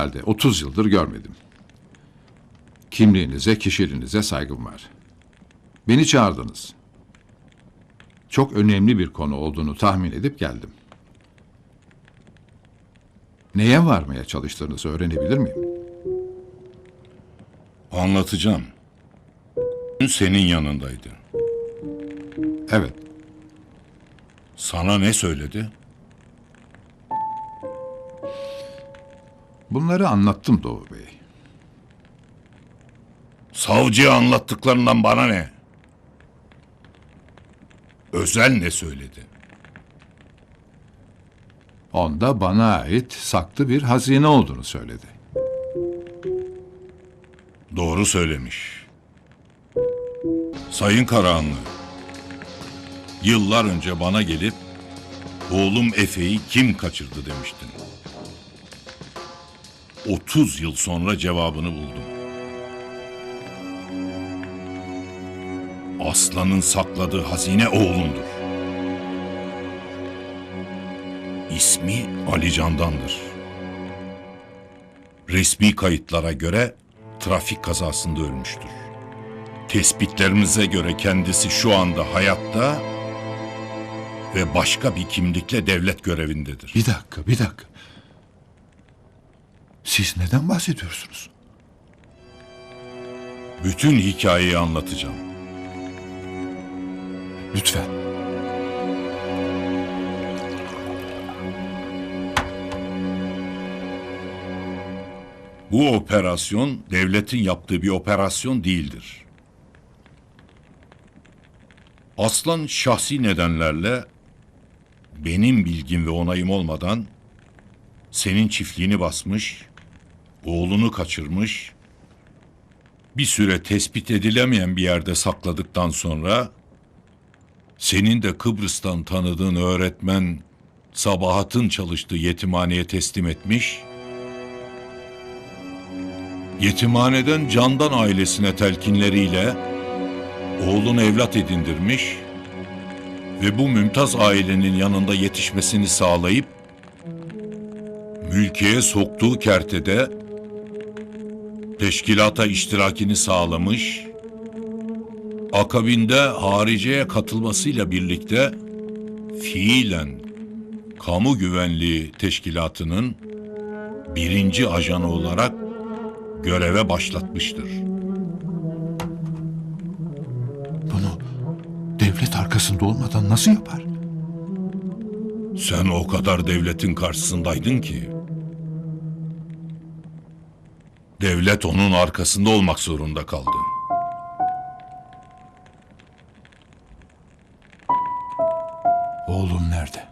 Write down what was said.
Halde 30 yıldır görmedim. Kimliğinize, kişiliğinize saygım var. Beni çağırdınız. Çok önemli bir konu olduğunu tahmin edip geldim. Neye varmaya çalıştığınızı öğrenebilir miyim? Anlatacağım. Dün senin yanındaydı. Evet, Sana ne söyledi? Bunları anlattım Doğu Bey. Savcıya anlattıklarından bana ne? Özel ne söyledi? Onda bana ait saklı bir hazine olduğunu söyledi. Doğru söylemiş. Sayın Karahanlı, yıllar önce bana gelip oğlum Efe'yi kim kaçırdı demiştin. 30 yıl sonra cevabını buldum. Aslanın sakladığı hazine oğlundur. İsmi Ali Candan'dır. Resmi kayıtlara göre trafik kazasında ölmüştür. Tespitlerimize göre kendisi şu anda hayatta ve başka bir kimlikle devlet görevindedir. Bir dakika, bir dakika. Siz neden bahsediyorsunuz? Bütün hikayeyi anlatacağım. Lütfen. Bu operasyon devletin yaptığı bir operasyon değildir. Aslan şahsi nedenlerle benim bilgim ve onayım olmadan senin çiftliğini basmış, oğlunu kaçırmış, bir süre tespit edilemeyen bir yerde sakladıktan sonra senin de Kıbrıs'tan tanıdığın öğretmen Sabahat'ın çalıştığı yetimhaneye teslim etmiş, yetimhaneden Candan ailesine telkinleriyle oğlunu evlat edindirmiş ve bu mümtaz ailenin yanında yetişmesini sağlayıp mülkiye soktuğu kertede teşkilata iştirakini sağlamış, akabinde hariceye katılmasıyla birlikte fiilen kamu güvenliği teşkilatının birinci ajanı olarak göreve başlatmıştır. Bunu devlet arkasında olmadan nasıl yapar? Sen o kadar devletin karşısındaydın ki. Devlet onun arkasında olmak zorunda kaldı. Oğlum nerede?